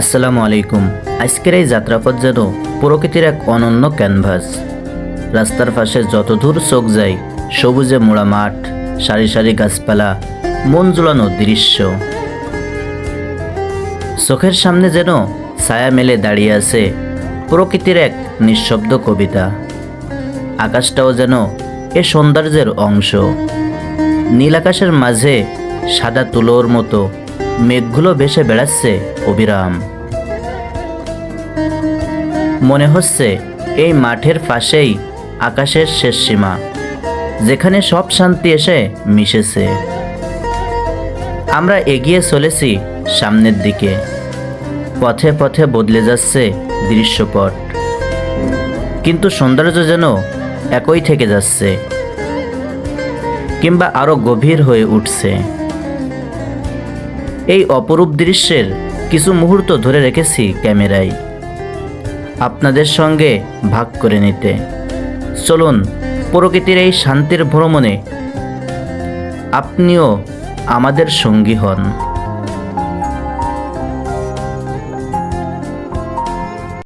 আসসালামু আলাইকুম। আজকের এই যাত্রাপথ যেন প্রকৃতির এক অনন্য ক্যানভাস। রাস্তার পাশে যতদূর চোখ যায়, সবুজে মোড়া মাঠ, সারি সারি গাছপালা, মন জোলানো দৃশ্য। চোখের সামনে যেন ছায়া মেলে দাঁড়িয়ে আছে প্রকৃতির এক নিঃশব্দ কবিতা। আকাশটাও যেন এ সৌন্দর্যের অংশ। নীল আকাশের মাঝে সাদা তুলোর মতো মেঘগুলো ভেসে বেড়াচ্ছে, অবিরাম। মনে হচ্ছে এই মাঠের পাশেই আকাশের শেষ সীমা, যেখানে সব শান্তি এসে মিশেছে। আমরা এগিয়ে চলেছি সামনের দিকে। পথে পথে বদলে যাচ্ছে দৃশ্যপট। কিন্তু সৌন্দর্য যেন একই থেকে যাচ্ছে, কিংবা আরও গভীর হয়ে উঠছে। এই অপরূপ দৃশ্যের কিছু মুহূর্ত ধরে রেখেছি ক্যামেরায়। আপনাদের সঙ্গে ভাগ করে নিতে। চলুন, প্রকৃতির এই শান্তির ভ্রমণে আপনিও আমাদের সঙ্গী হন।